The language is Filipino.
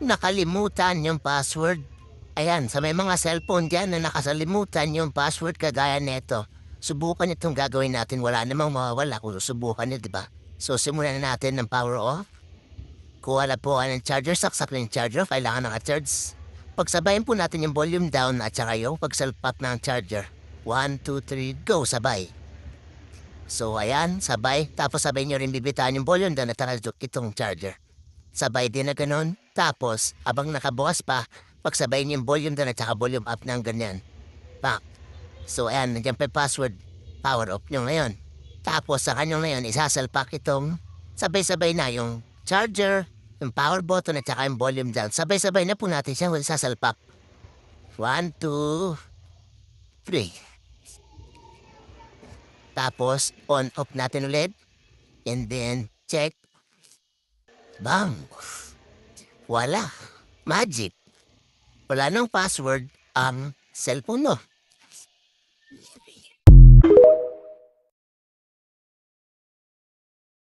nakalimutan yung password. Ayan, sa may mga cellphone dyan na nakasalimutan yung password kagaya neto. Subukan itong gagawin natin. Wala namang mawawala kung susubukan nyo, di ba? So, simulan na natin ng power off. Kuha na po ng charger. Saksak na yung charger. Kailangan ng charge. Pagsabayin po natin yung volume down at saka yung pagsalpak ng charger. One, two, three, go! Sabay. So, ayan, sabay. Tapos sabay nyo rin bibitaan yung volume down at nakaduk itong charger. Sabay din na ganun. Tapos, abang nakabukas pa, pagsabay niyo yung volume down at saka volume up ng ganyan. Pak. So, ayan, nandiyan pa password. Power off nyo ngayon. Tapos, sa kanyo ngayon, isasalpak itong sabay-sabay na yung charger, yung power button at saka yung volume down. Sabay-sabay na po natin siyang isasalpak. One, two, three. Tapos, on-off natin ulit. And then, check. Bang! Wala. Magic. Wala nang password ang cellphone mo.